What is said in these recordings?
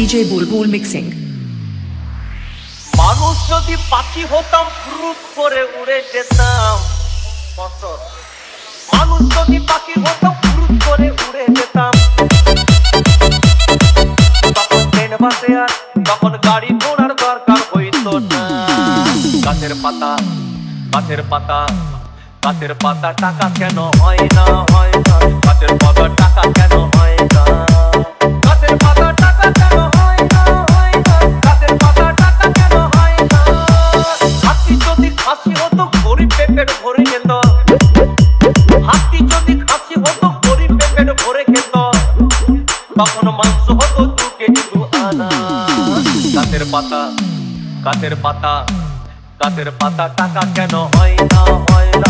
DJ Bulbul Mixing. মানুষ যদি পাখি হতাম ফ্রুট করে উড়ে যেতাম। কত মানুষ যদি পাখি হতাম ফ্রুট করে উড়ে যেতাম। তখন ট্রেন, বাসে আর তখন গাড়ি, ঘোড়ার দরকার হইতো না। গাছের পাতা গাছের পাতা গাছের পাতা টাকা কেন হয় না হয় না। গাছের পাতা টাকা কেন হয় না? তখন মাংস হতো পাতা কাতের পাতা গাছের পাতা টাকা কেন হয় না হয় না?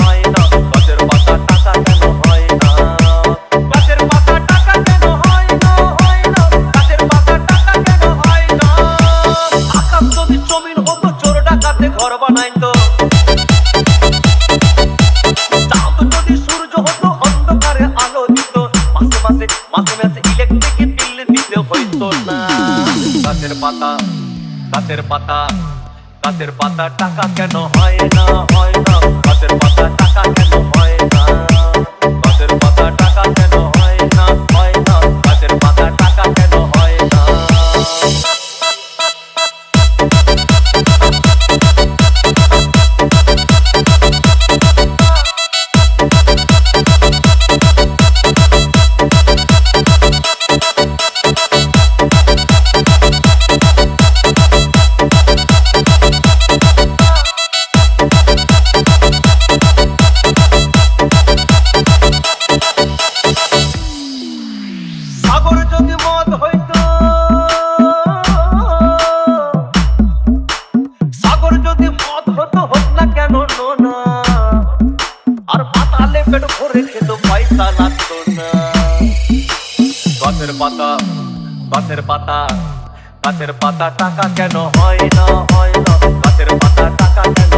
জমিন হতো চোর ডাকাতে ঘর বানাইতো। পাতা, গাছের পাতা টাকা কেন হয় না হয় না। গাছের পাতা টাকা কেন হয় খেত পয়সা লাগতো না। গাছের পাতা গাছের পাতা গাছের পাতা টাকা কেন হয় না হয় না। গাছের পাতা টাকা কেন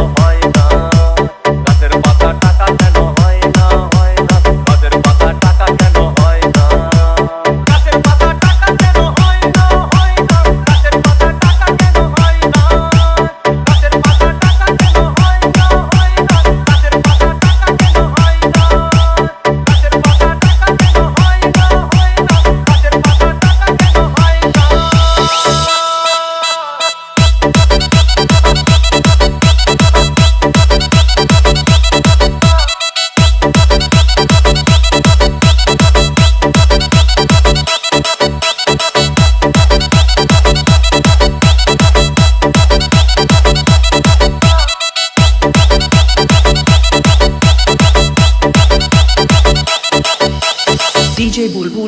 যে বলব।